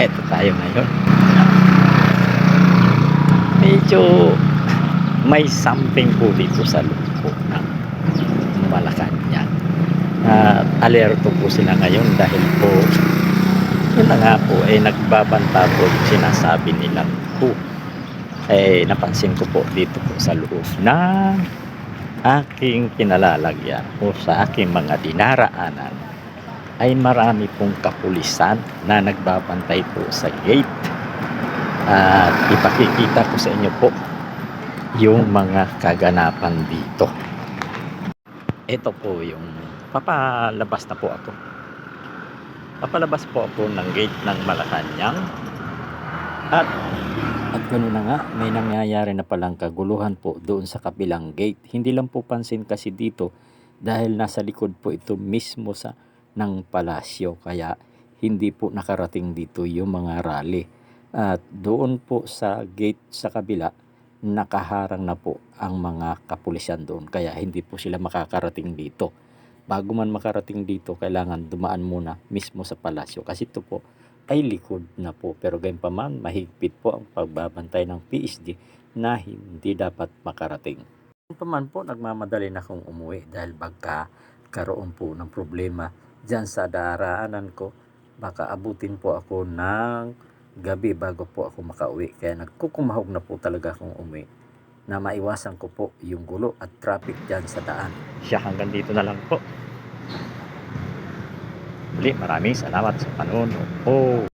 Eto tayo ngayon. Medyo may something po dito sa po ng Malacanang. At alerto po sila ngayon dahil po yun na nga po ay nagbabanta po sinasabi nilang po. Eh napansin ko po dito po sa loob na aking kinalalagyan o sa aking mga dinaraanan ay marami pong kapulisan na nagbabantay po sa gate. At ipakikita ko sa inyo po yung mga kaganapan dito. Ito po yung papalabas na po ako. Papalabas po ako ng gate ng Malacanang. At at gano'n na nga, may nangyayari na palang kaguluhan po doon sa kabilang gate. Hindi lang po pansin kasi dito dahil nasa likod po ito mismo sa ng palasyo kaya hindi po nakarating dito yung mga rally. At doon po sa gate sa kabila, nakaharang na po ang mga kapulisan doon kaya hindi po sila makakarating dito. Bago man makarating dito, kailangan dumaan muna mismo sa palasyo kasi ito po ay likod na po. Pero gayon pa man, mahigpit po ang pagbabantay ng PSD na hindi dapat makarating. Gayon pa man po, nagmamadali na akong umuwi dahil baka karoon po ng problema dyan sa daraanan ko. Baka abutin po ako ng gabi bago po ako makauwi. Kaya nagkukumahog na po talaga akong umuwi na maiwasan ko po yung gulo at traffic dyan sa daan. Siya hanggang dito na lang po. Muli, maraming salamat sa panonood po.